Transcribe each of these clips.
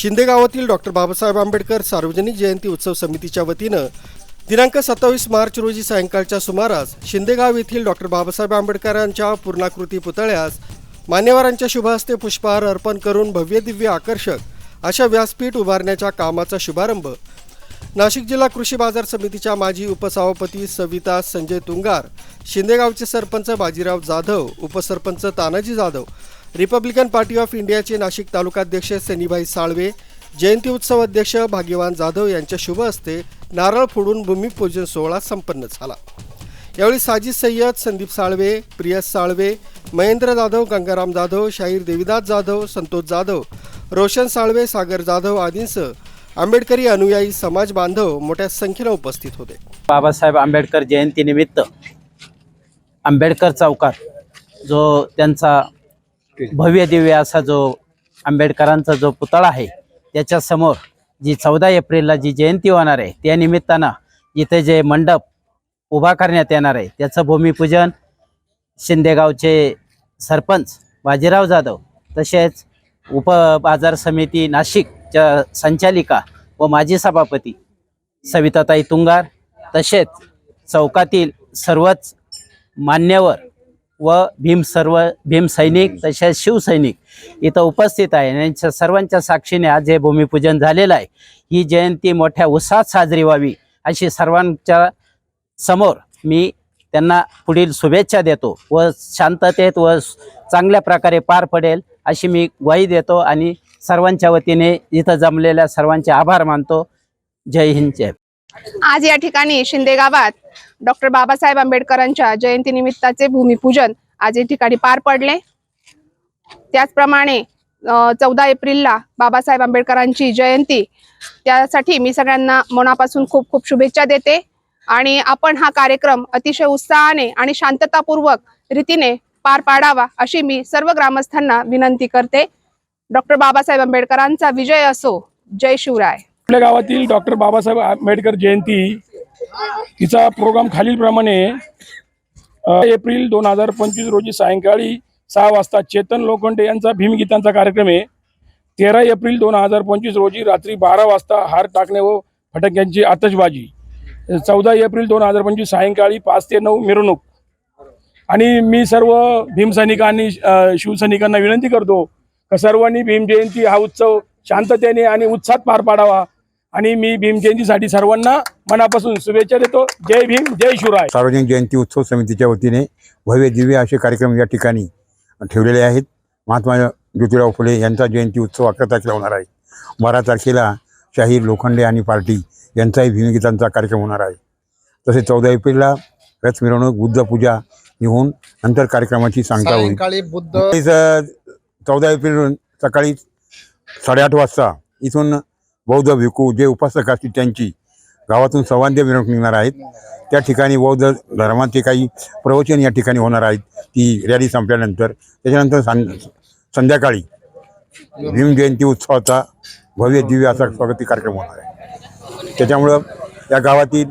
शिंदे गावातील डॉक्टर बाबासाहेब आंबेडकर सार्वजनिक जयंती उत्सव समितीच्या वतीनं दिनांक सत्तावीस मार्च रोजी सायंकाळच्या सुमारास शिंदेगाव येथील डॉक्टर बाबासाहेब आंबेडकरांच्या पूर्णाकृती पुतळ्यास मान्यवरांच्या शुभहस्ते पुष्पहार अर्पण करून भव्य दिव्य आकर्षक अशा व्यासपीठ उभारण्याच्या कामाचा शुभारंभ नाशिक जिल्हा कृषी बाजार समितीच्या माजी उपसभापती सविता संजय तुंगार शिंदेगावचे सरपंच बाजीराव जाधव उपसरपंच Tanaji Jadhav republican party of इंडियाचे नाशिक तालुकाध्यक्ष सनीभाई साळवे जयंती उत्सव अध्यक्ष भाग्यवान जाधव यांच्या शुभ हस्ते नारळ फोडून भूमिपूजन सोहळा संपन्न झाला. यावेळी साजिद सय्यद संदीप साळवे प्रियस साळवे महेंद्र जाधव गंगाराम जाधव शाहीर देविदास जाधव संतोष जाधव रोशन साळवे सागर जाधव आदींसह आंबेडकरी अनुयायी समाज बांधव मोठ्या संख्येनं उपस्थित होते. बाबासाहेब आंबेडकर जयंतीनिमित्त आंबेडकर चौकात जो त्यांचा भव्य दिव्य असा जो आंबेडकरांचा जो पुतळा आहे त्याच्यासमोर जी चौदा एप्रिलला जी जयंती होणार आहे त्या निमित्तानं इथे जे मंडप उभा करण्यात येणार आहे त्याचं भूमिपूजन शिंदेगावचे सरपंच बाजीराव जाधव तसेच उप बाजार समिती नाशिकच्या संचालिका व माजी सभापती सविताताई तुंगार तसेच चौकातील सर्वच मान्यवर व भीम सर्व भीम सैनिक तसेच शिवसैनिक इथं उपस्थित आहे. यांच्या सर्वांच्या साक्षीने आज हे भूमिपूजन झालेलं आहे. ही जयंती मोठ्या उत्साहात साजरी व्हावी अशी सर्वांच्या समोर मी त्यांना पुढील शुभेच्छा देतो व शांततेत व चांगल्या प्रकारे पार पडेल अशी मी ग्वाही देतो. आणि सर्वांच्या वतीने इथं जमलेल्या सर्वांचे आभार मानतो. जय हिंद जय आज या ठिकाणी शिंदे गावात डॉक्टर बाबासाहेब आंबेडकरांच्या जयंती निमित्ताचे भूमिपूजन आज या ठिकाणी पार पडले. त्याचप्रमाणे चौदा एप्रिलला बाबासाहेब आंबेडकरांची जयंती. त्यासाठी मी सगळ्यांना मनापासून खूप खूप शुभेच्छा देते आणि आपण हा कार्यक्रम अतिशय उत्साहाने आणि शांततापूर्वक रीतीने पार पाडावा अशी मी सर्व ग्रामस्थांना विनंती करते. डॉक्टर बाबासाहेब आंबेडकरांचा विजय असो. जय शिवराय. आपल्या गावातील डॉक्टर बाबासाहेब आंबेडकर जयंती तिचा प्रोग्राम खालीलप्रमाणे एप्रिल दोन हजार पंचवीस रोजी सायंकाळी सहा वाजता चेतन लोखंडे यांचा भीमगीतांचा कार्यक्रम आहे. तेरा एप्रिल दोन हजार पंचवीस रोजी रात्री बारा वाजता हार टाकणे व फटाक्यांची आतषबाजी. चौदा एप्रिल दोन हजार पंचवीस सायंकाळी पाच ते नऊ मिरवणूक. आणि मी सर्व भीमसैनिकांनी शिवसैनिकांना विनंती करतो का सर्वांनी भीम जयंती हा उत्सव शांततेने आणि उत्साहात पार पाडावा. आणि मी भीम जयंतीसाठी सर्वांना मनापासून शुभेच्छा देतो. जय भीम जय शिवराय. सार्वजनिक जयंती उत्सव समितीच्या वतीने भव्य दिव्य असे कार्यक्रम या ठिकाणी ठेवलेले आहेत. महात्मा ज्योतिराव फुले यांचा जयंती उत्सव अकरा तारखेला होणार आहे. बारा तारखेला शाहीर लोखंडे आणि पार्टी यांचाही भीमगीतांचा कार्यक्रम होणार आहे. तसेच चौदा एप्रिलला रथ मिरवणूक बुद्ध पूजा होऊन नंतर कार्यक्रमाची सांगता होईल. बुद्ध चौदा एप्रिल सकाळी साडेआठ वाजता इथून बौद्ध भिकू जे उपासक असतील त्यांची गावातून संवाद्य मिरवणूक निघणार आहेत. त्या ठिकाणी बौद्ध धर्माचे काही प्रवचन या ठिकाणी होणार आहेत. ती रॅली संपल्यानंतर. त्याच्यानंतर सं संध्याकाळी भीम जयंती उत्सवाचा भव्य दिव्य असा स्वागती कार्यक्रम होणार आहे. त्याच्यामुळं या गावातील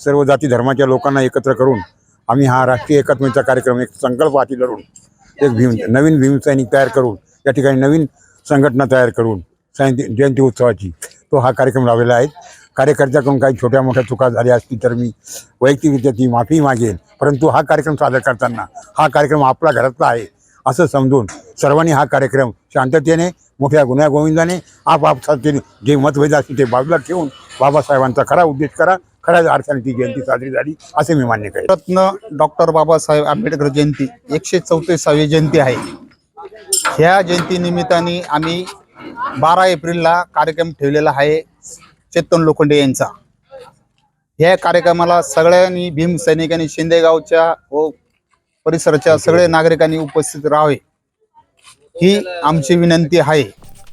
सर्व जाती धर्माच्या लोकांना एकत्र करून आम्ही हा राष्ट्रीय एकात्मतेचा कार्यक्रम एक संकल्प हाती धरून एक भीम नवीन भीमसैनिक तयार करून या ठिकाणी नवीन संघटना तयार करून जयंती जयंती उत्सवाची. तो हा कार्यक्रम लावलेला आहे. कार्यकर्त्याकडून काही छोट्या मोठ्या चुका झाल्या असतील तर मी वैयक्तिकरित्या ती माफी मागेन परंतु हा कार्यक्रम सादर करताना हा कार्यक्रम आपला घरातला आहे असं समजून सर्वांनी हा कार्यक्रम शांततेने मोठ्या गुन्ह्या गोविंदाने आपापसातील जे मतभेद असतील ते बाजूला ठेवून बाबासाहेबांचा खरा उद्देश करा खऱ्या अर्थाने ती जयंती साजरी झाली असे मी मान्य करेन. रत्न डॉक्टर बाबासाहेब आंबेडकर जयंती एकशे चौतीसावी जयंती आहे. ह्या जयंती निमित्ताने आम्ही बारा एप्रिलला कार्यक्रम ठेवलेला आहे चेतन लोखंडे यांचा. ह्या कार्यक्रमाला सगळ्यांनी भीम सैनिकांनी शिंदेगावच्या व परिसराच्या सगळे नागरिकांनी उपस्थित राहावे. ही आमची विनंती आहे.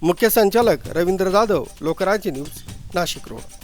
मुख्य संचालक रवींद्र जाधव लोकराज्य न्यूज नाशिक रोड.